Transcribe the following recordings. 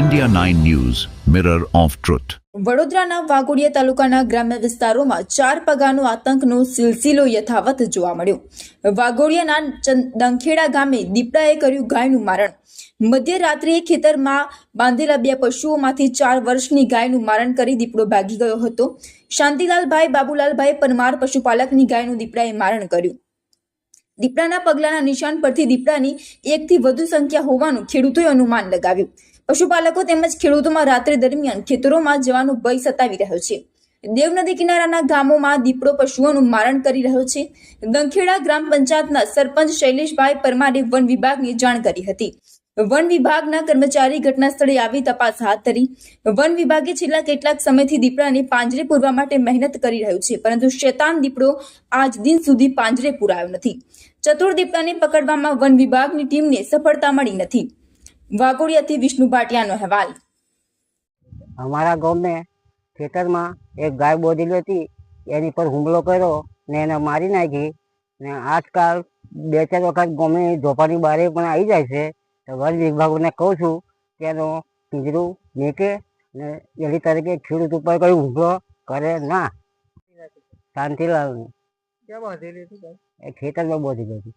India 9 news mirror of truth વડોદરાના વાઘોડિયા તાલુકાના ગ્રામ્ય વિસ્તારોમાં ચાર પગાનો આતંકનો સિલસિલો યથાવત જોવા મળ્યો. વાઘોડિયાના ડંખેડા ગામે દીપડાએ કર્યું ગાયનું મારણ. મધ્યરાત્રિએ ખેતરમાં બાંધેલા બે પશુઓમાંથી ચાર વર્ષની ગાયનું મારણ કરી દીપડો ભાગી ગયો હતો. શાંતિલાલભાઈ, બાબુલાલભાઈ પરમાર પશુપાલકની ગાયનું દીપડાએ મારણ કર્યું. દીપડાના પગલાના નિશાન પરથી દીપડાની એકથી વધુ સંખ્યા હોવાનું ખેડૂતોએ અનુમાન લગાવ્યું. પશુપાલકો તેમજ ખેડૂતોમાં રાત્રે દરમિયાન ખેતરોમાં જવાનો ભય સતાવી રહ્યો છે. દેવનદી કિનારાના ગામોમાં દીપડો પશુઓનું મારણ કરી રહ્યો છે. દંખેડા ગ્રામ પંચાયતના સરપંચ શૈલેષભાઈ પરમારે વન વિભાગને જાણ કરી હતી. વન વિભાગના કર્મચારી ઘટના સ્થળે આવી તપાસ હાથ ધરી. વન વિભાગે છેલ્લા કેટલાક સમયથી દીપડાને પાંજરે પૂરવા માટે મહેનત કરી રહ્યું છે, પરંતુ શેતાન દીપડો આજ દિન સુધી પાંજરે પૂરાયો નથી. ચતુર દીપડાને પકડવામાં વન વિભાગની ટીમને સફળતા મળી નથી. વાઘોડિયાથી વિષ્ણુ ભાટિયાનો અહેવાલ. અમારા ગામમાં ખેતરમાં એક ગાય બોધેલી હતી, એની પર હુમલો કર્યો ને એને મારી નાખી ને આજકાલ બે ચાર વખત ગમે ઝોપાની બારે પણ આવી જાય છે. તો વન વિભાગને કહું છું કે એનો પિંજરું મેકે ને એની તરીકે ખેડૂત ઉપર કોઈ હુમલો કરે ના. શાંતિલાલ એ ખેતરમાં બોધેલી હતી.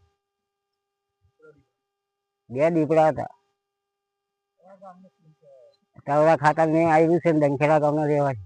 બે દીપડા હતા. તવરા ખાતા મેં આવ્યું છે ને દંખેડા ગામનો રહેવાય